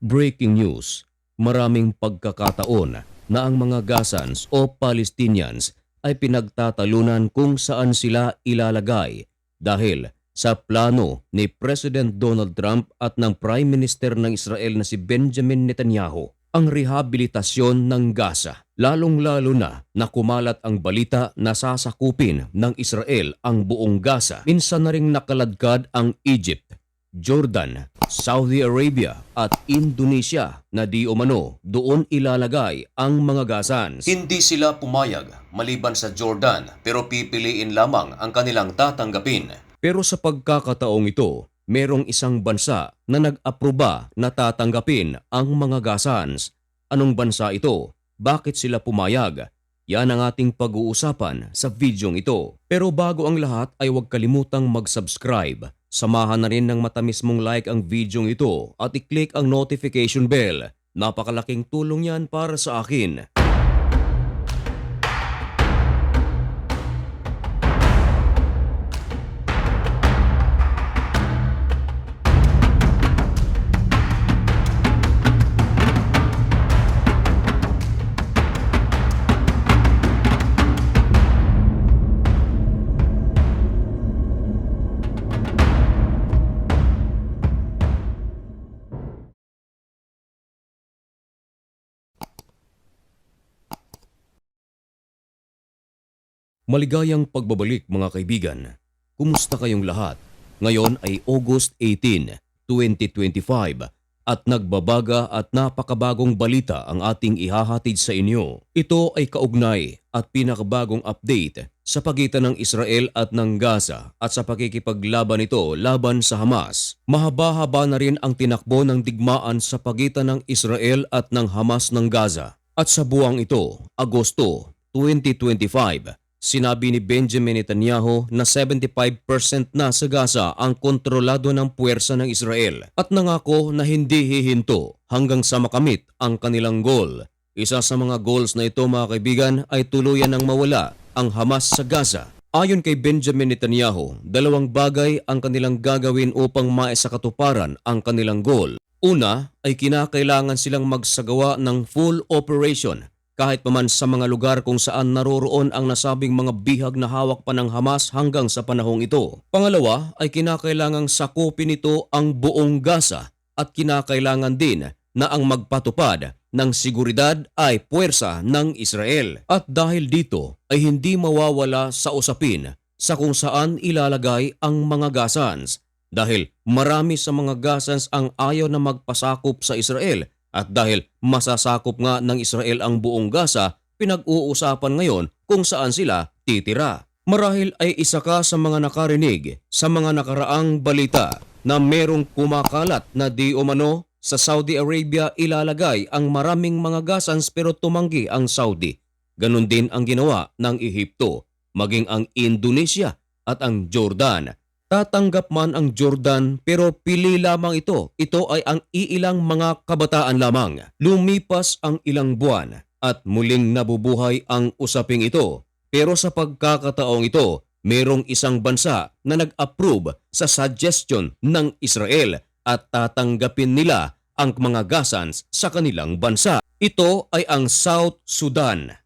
Breaking news, maraming pagkakataon na ang mga Gazans o Palestinians ay pinagtatalunan kung saan sila ilalagay dahil sa plano ni President Donald Trump at ng Prime Minister ng Israel na si Benjamin Netanyahu ang rehabilitasyon ng Gaza. Lalong-lalo na na kumalat ang balita na sasakupin ng Israel ang buong Gaza. Minsan na ring nakaladkad ang Egypt, Jordan, Saudi Arabia at Indonesia na di umano doon ilalagay ang mga Gazans. Hindi sila pumayag maliban sa Jordan pero pipiliin lamang ang kanilang tatanggapin. Pero sa pagkakataong ito, merong isang bansa na nag-aproba na tatanggapin ang mga Gazans. Anong bansa ito? Bakit sila pumayag? Yan ang ating pag-uusapan sa videong ito. Pero bago ang lahat ay huwag kalimutang mag-subscribe. Samahan na rin ng matamis mong like ang videong ito at i-click ang notification bell. Napakalaking tulong yan para sa akin. Maligayang pagbabalik mga kaibigan. Kumusta kayong lahat? Ngayon ay August 18, 2025 at nagbabaga at napakabagong balita ang ating ihahatid sa inyo. Ito ay kaugnay at pinakabagong update sa pagitan ng Israel at ng Gaza at sa pakikipaglaban nito laban sa Hamas. Mahaba-haba na rin ang tinakbo ng digmaan sa pagitan ng Israel at ng Hamas ng Gaza. At sa buwang ito, Agosto 2025, Sinabi ni Benjamin Netanyahu na 75% na sa Gaza ang kontrolado ng puwersa ng Israel at nangako na hindi hihinto hanggang sa makamit ang kanilang goal. Isa sa mga goals na ito mga kaibigan ay tuluyan ng mawala ang Hamas sa Gaza. Ayon kay Benjamin Netanyahu, dalawang bagay ang kanilang gagawin upang maisakatuparan ang kanilang goal. Una ay kinakailangan silang magsagawa ng full operation kahit paman sa mga lugar kung saan naroroon ang nasabing mga bihag na hawak pa ng Hamas hanggang sa panahong ito. Pangalawa ay kinakailangang sakupin ito ang buong Gaza at kinakailangan din na ang magpatupad ng seguridad ay puwersa ng Israel. At dahil dito ay hindi mawawala sa usapin sa kung saan ilalagay ang mga Gazans dahil marami sa mga Gazans ang ayaw na magpasakop sa Israel at dahil masasakop nga ng Israel ang buong Gaza, pinag-uusapan ngayon kung saan sila titira. Marahil ay isa ka sa mga nakarinig sa mga nakaraang balita na merong kumakalat na di umano sa Saudi Arabia ilalagay ang maraming mga Gazans pero tumanggi ang Saudi. Ganon din ang ginawa ng Ehipto, maging ang Indonesia at ang Jordan. Tatanggap man ang Jordan pero pili lamang ito. Ito ay ang iilang mga kabataan lamang. Lumipas ang ilang buwan at muling nabubuhay ang usaping ito. Pero sa pagkakataong ito, merong isang bansa na nag-approve sa suggestion ng Israel at tatanggapin nila ang mga Gazans sa kanilang bansa. Ito ay ang South Sudan.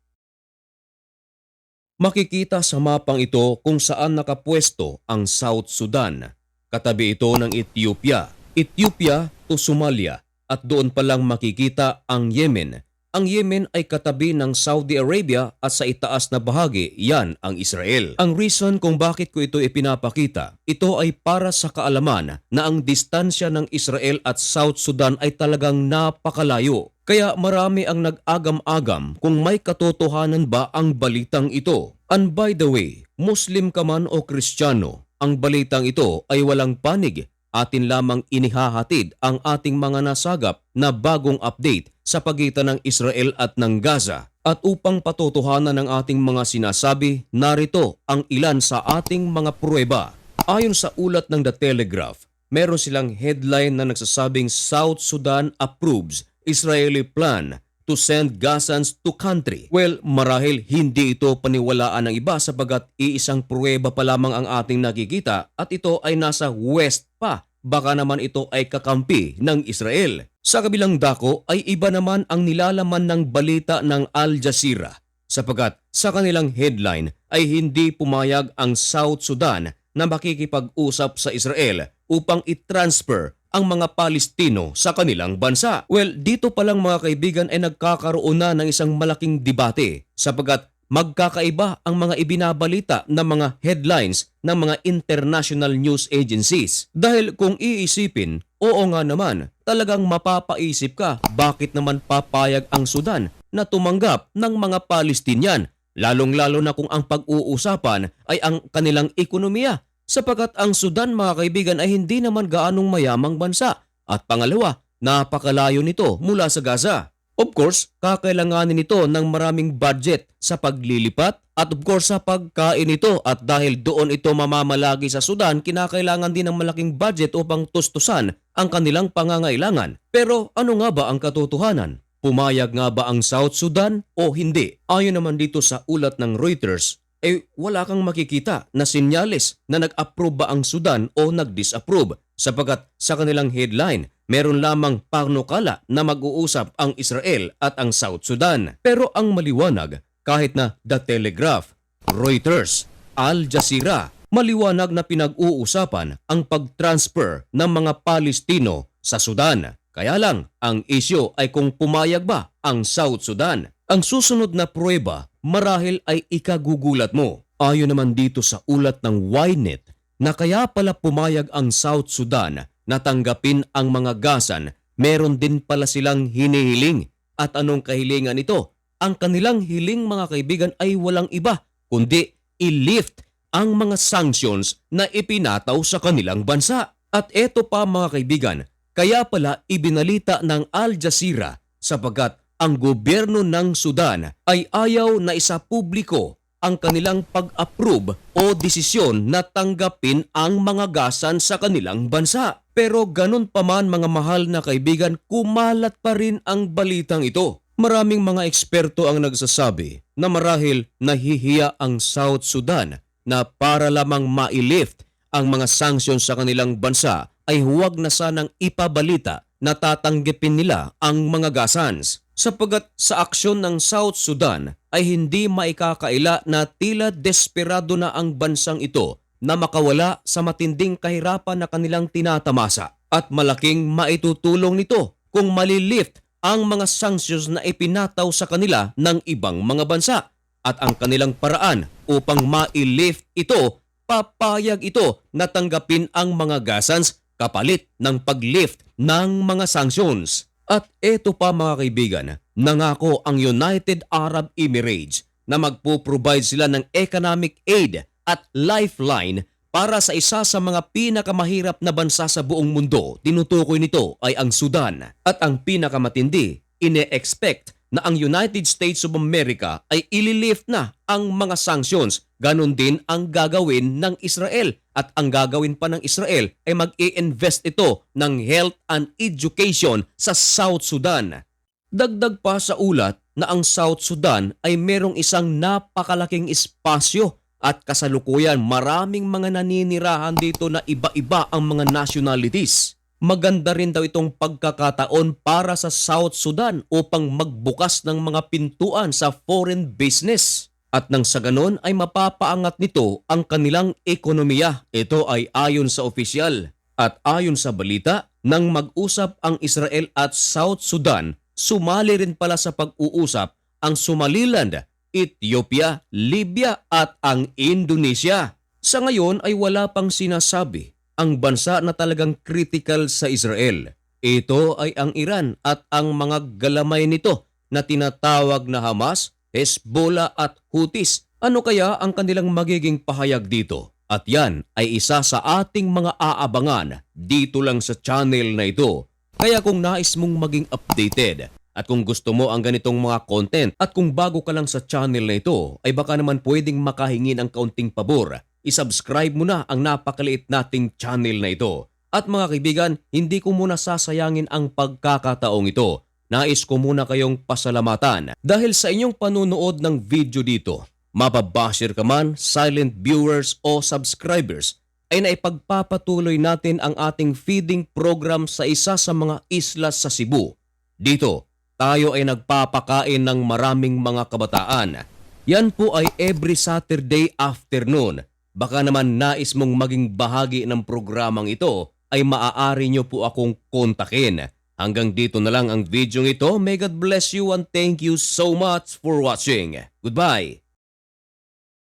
Makikita sa mapang ito kung saan nakapwesto ang South Sudan. Katabi ito ng Ethiopia, Ethiopia to Somalia at doon pa lang makikita ang Yemen. Ang Yemen ay katabi ng Saudi Arabia at sa itaas na bahagi yan ang Israel. Ang reason kung bakit ko ito ipinapakita, ito ay para sa kaalaman na ang distansya ng Israel at South Sudan ay talagang napakalayo. Kaya marami ang nag-agam-agam kung may katotohanan ba ang balitang ito. And by the way, Muslim ka man o Kristiyano, ang balitang ito ay walang panig. Atin lamang inihahatid ang ating mga nasagap na bagong update sa pagitan ng Israel at ng Gaza. At upang patotohanan ng ating mga sinasabi, narito ang ilan sa ating mga pruweba. Ayon sa ulat ng The Telegraph, meron silang headline na nagsasabing South Sudan approves Israeli plan to send Gazans to country. Well, marahil hindi ito paniwalaan ng iba sapagat iisang pruweba pa lamang ang ating nakikita at ito ay nasa west pa. Baka naman ito ay kakampi ng Israel. Sa kabilang dako ay iba naman ang nilalaman ng balita ng Al Jazeera sapagat sa kanilang headline ay hindi pumayag ang South Sudan na makikipag-usap sa Israel upang i-transfer ang mga Palestino sa kanilang bansa. Well, dito pa lang mga kaibigan ay nagkakaroon na ng isang malaking debate sapagat magkakaiba ang mga ibinabalita ng mga headlines ng mga international news agencies. Dahil kung iisipin, oo nga naman, talagang mapapaisip ka bakit naman papayag ang Sudan na tumanggap ng mga Palestinian, lalong-lalo na kung ang pag-uusapan ay ang kanilang ekonomiya sapagkat ang Sudan mga kaibigan ay hindi naman gaanong mayamang bansa at pangalawa, napakalayo nito mula sa Gaza. Of course, kakailanganin nito ng maraming budget sa paglilipat at of course sa pagkain nito at dahil doon ito mamamalagi sa Sudan, kinakailangan din ng malaking budget upang tustusan ang kanilang pangangailangan. Pero ano nga ba ang katotohanan? Pumayag nga ba ang South Sudan o hindi? Ayon naman dito sa ulat ng Reuters, eh wala kang makikita na sinyales na nag-approve ba ang Sudan o nag-disapprove sapagat sa kanilang headline meron lamang panukala na mag-uusap ang Israel at ang South Sudan. Pero ang maliwanag kahit na The Telegraph, Reuters, Al Jazeera, maliwanag na pinag-uusapan ang pag-transfer ng mga Palestino sa Sudan. Kaya lang, ang isyo ay kung pumayag ba ang South Sudan. Ang susunod na prueba marahil ay ikagugulat mo. Ayon naman dito sa ulat ng Ynet na kaya pala pumayag ang South Sudan na tanggapin ang mga gasan, meron din pala silang hinihiling. At anong kahilingan ito? Ang kanilang hiling mga kaibigan ay walang iba, kundi i-lift ang mga sanctions na ipinataw sa kanilang bansa. At eto pa mga kaibigan, kaya pala ibinalita ng Al Jazeera sapagkat ang gobyerno ng Sudan ay ayaw na isa publiko ang kanilang pag-approve o desisyon na tanggapin ang mga gasan sa kanilang bansa. Pero ganun pa man mga mahal na kaibigan, kumalat pa rin ang balitang ito. Maraming mga eksperto ang nagsasabi na marahil nahihiya ang South Sudan na para lamang ma-lift ang mga sanctions sa kanilang bansa ay huwag na sanang ipabalita na tatanggipin nila ang mga gasans sapagat sa aksyon ng South Sudan ay hindi maikakaila na tila desperado na ang bansang ito na makawala sa matinding kahirapan na kanilang tinatamasa. At malaking maitutulong nito kung malilift ang mga sanctions na ipinataw sa kanila ng ibang mga bansa. At ang kanilang paraan upang ma-lift ito papayag ito na tanggapin ang mga gasans kapalit ng pag-lift ng mga sanctions. At eto pa mga kaibigan, nangako ang United Arab Emirates na magpo-provide sila ng economic aid at lifeline para sa isa sa mga pinakamahirap na bansa sa buong mundo. Tinutukoy nito ay ang Sudan. At ang pinakamatindi, ine-expect na ang United States of America ay ililift na ang mga sanctions. Ganon din ang gagawin ng Israel. At ang gagawin pa ng Israel ay mag-i-invest ito ng health and education sa South Sudan. Dagdag pa sa ulat na ang South Sudan ay merong isang napakalaking espasyo at kasalukuyan maraming mga naninirahan dito na iba-iba ang mga nationalities. Maganda rin daw itong pagkakataon para sa South Sudan upang magbukas ng mga pintuan sa foreign business. At nang sa ganon ay mapapaangat nito ang kanilang ekonomiya. Ito ay ayon sa opisyal. At ayon sa balita, nang mag-usap ang Israel at South Sudan, sumali rin pala sa pag-uusap ang Somaliland, Ethiopia, Libya at ang Indonesia. Sa ngayon ay wala pang sinasabi ang bansa na talagang critical sa Israel. Ito ay ang Iran at ang mga galamay nito na tinatawag na Hamas, Hezbollah at Houthis. Ano kaya ang kanilang magiging pahayag dito? At yan ay isa sa ating mga aabangan dito lang sa channel na ito. Kaya kung nais mong maging updated at kung gusto mo ang ganitong mga content at kung bago ka lang sa channel na ito ay baka naman pwedeng makahingi ng kaunting pabor isubscribe mo na ang napakaliit nating channel na ito. At mga kaibigan, hindi ko muna sasayangin ang pagkakataong ito. Nais ko muna kayong pasalamatan dahil sa inyong panunood ng video dito. Mapabashir ka man, silent viewers o subscribers, ay naipagpapatuloy natin ang ating feeding program sa isa sa mga isla sa Cebu. Dito, tayo ay nagpapakain ng maraming mga kabataan. Yan po ay every Saturday afternoon. Baka naman nais mong maging bahagi ng programang ito ay maaari nyo po akong kontakin. Hanggang dito na lang ang video ito. May God bless you and thank you so much for watching. Goodbye!